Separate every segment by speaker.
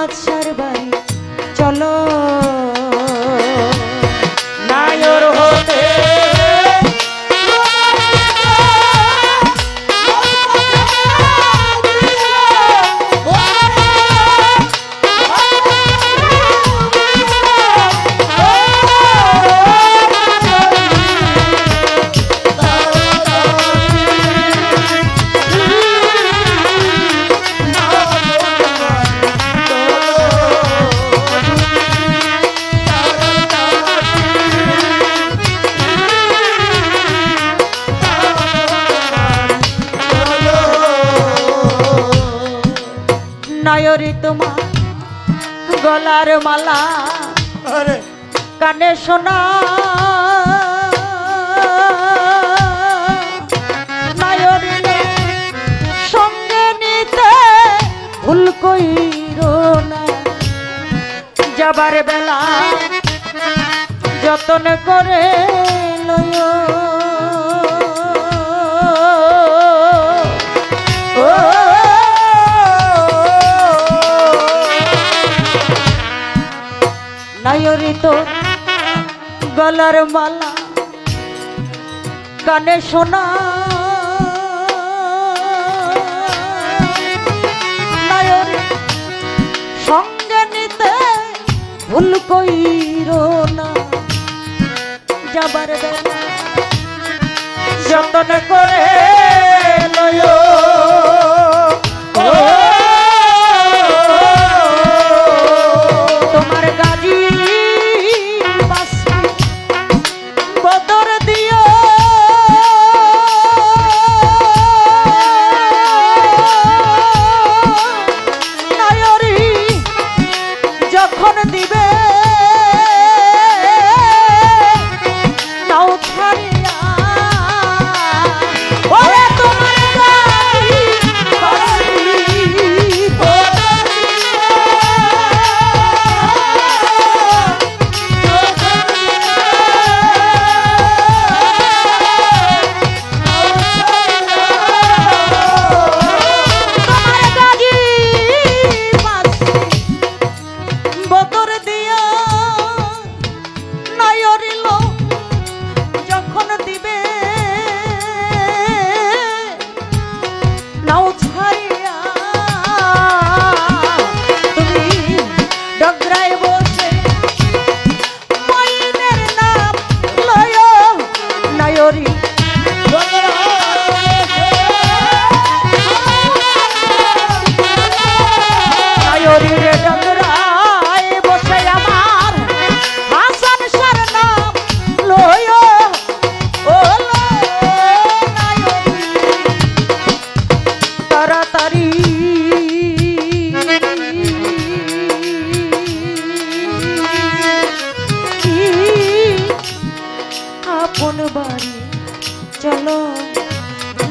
Speaker 1: সামাজ সার নয়রি তোমার গলার মালা কানে শোনা। সঙ্গে নিতে ভুল কইরো না। যাবার বেলা যতন করে লয় নায়রি তো গলার মালা কানে শোনা। সঙ্গে নিতে ভুল কইরো না। যাবার বেলা যতন করে লয়। দিবে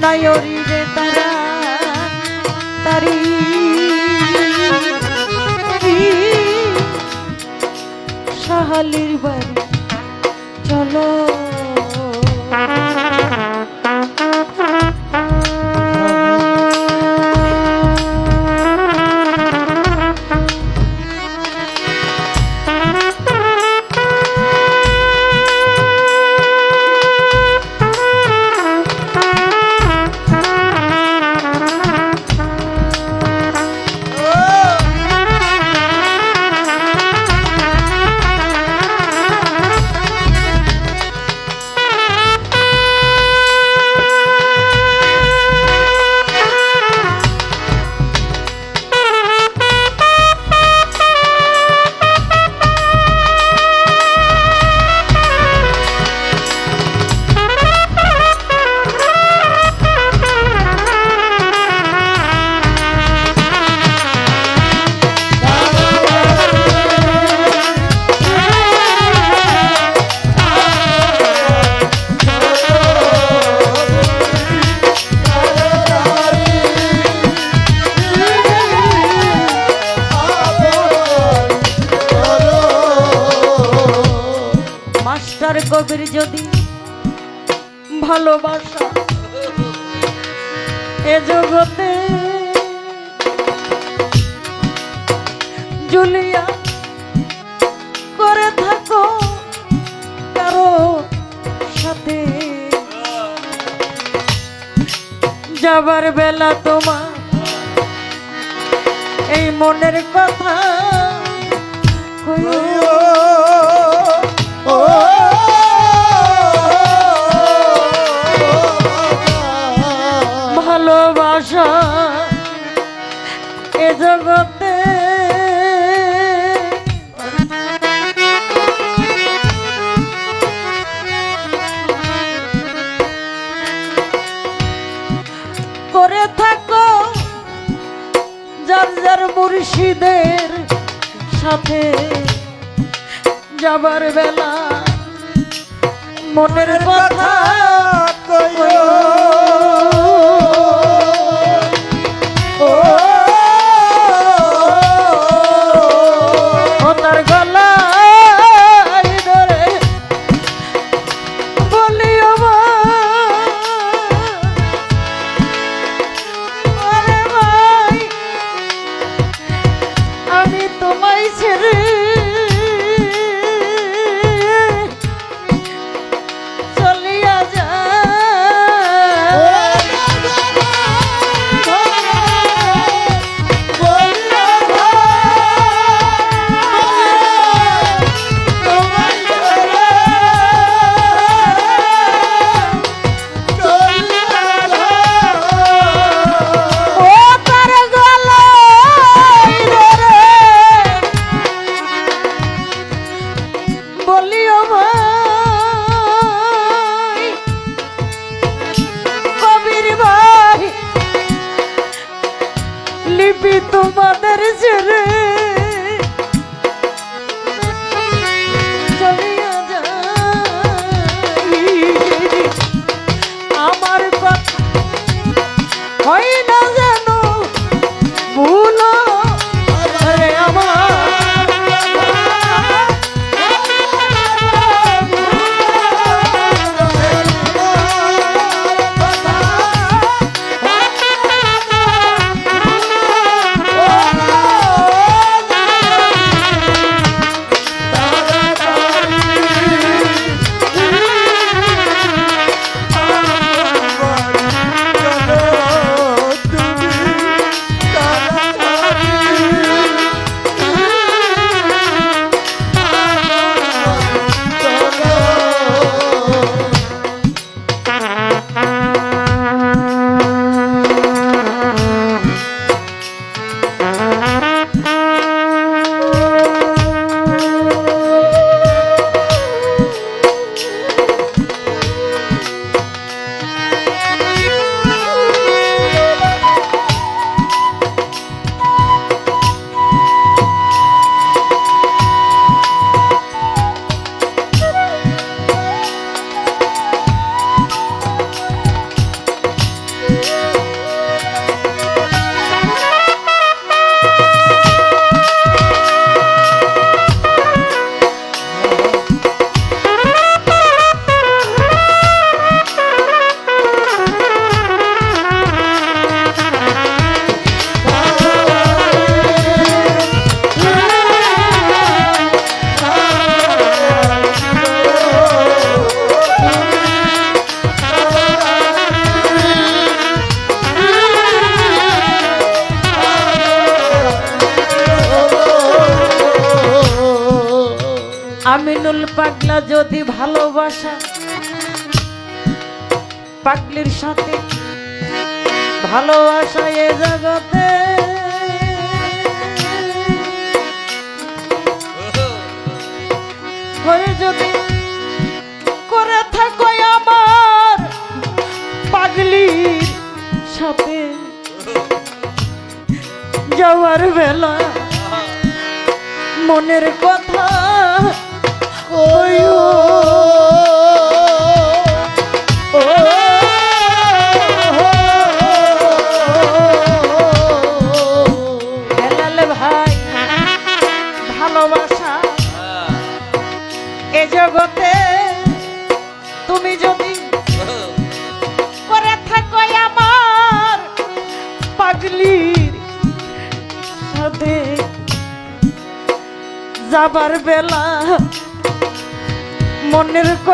Speaker 1: নয়রি রে তারা তারি সাহালির বাড়ি চলো। মাস্টার কবির যদি ভালোবাসা এ জগতে। জুলিয়া, করে থাকো কারও সাথে। যাবার বেলা তোমার এই মনের কথা কইও। সাথে যাবার বেলা মনের কথা ও
Speaker 2: sürü.
Speaker 1: আমিনুল পাগলা যদি ভালোবাসা, পাগলির সাথে ভালোবাসা এ জগতে। করে যদি করে থাকো আমার পাগলির সাথে, যাওয়ার বেলা মনের কথা 哎呦！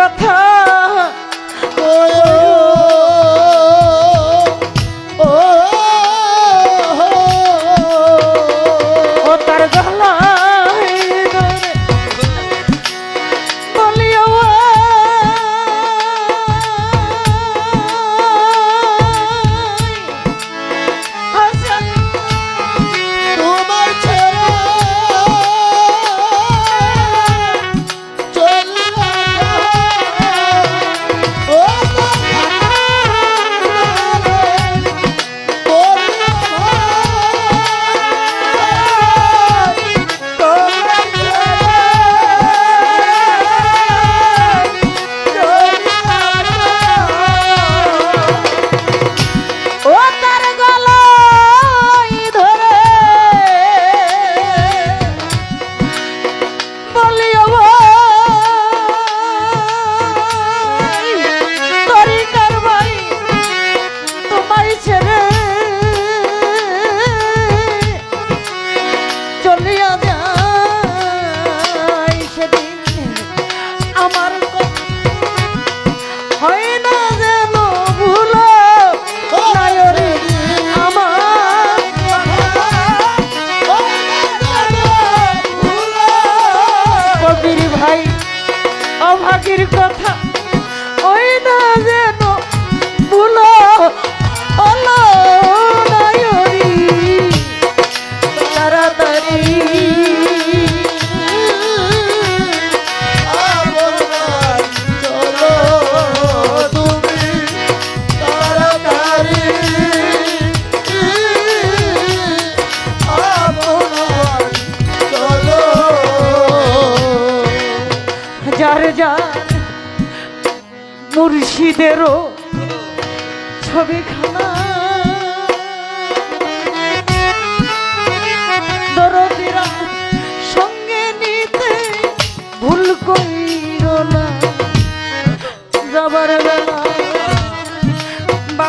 Speaker 1: tá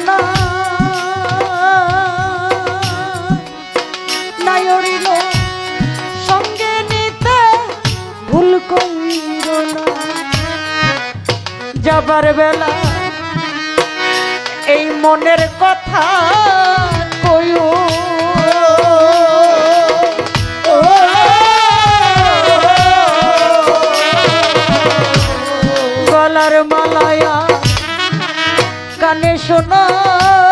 Speaker 1: না নায়রিল সঙ্গে ভুল যাবার বেলা এই মনের কথা কয়ো শোনা।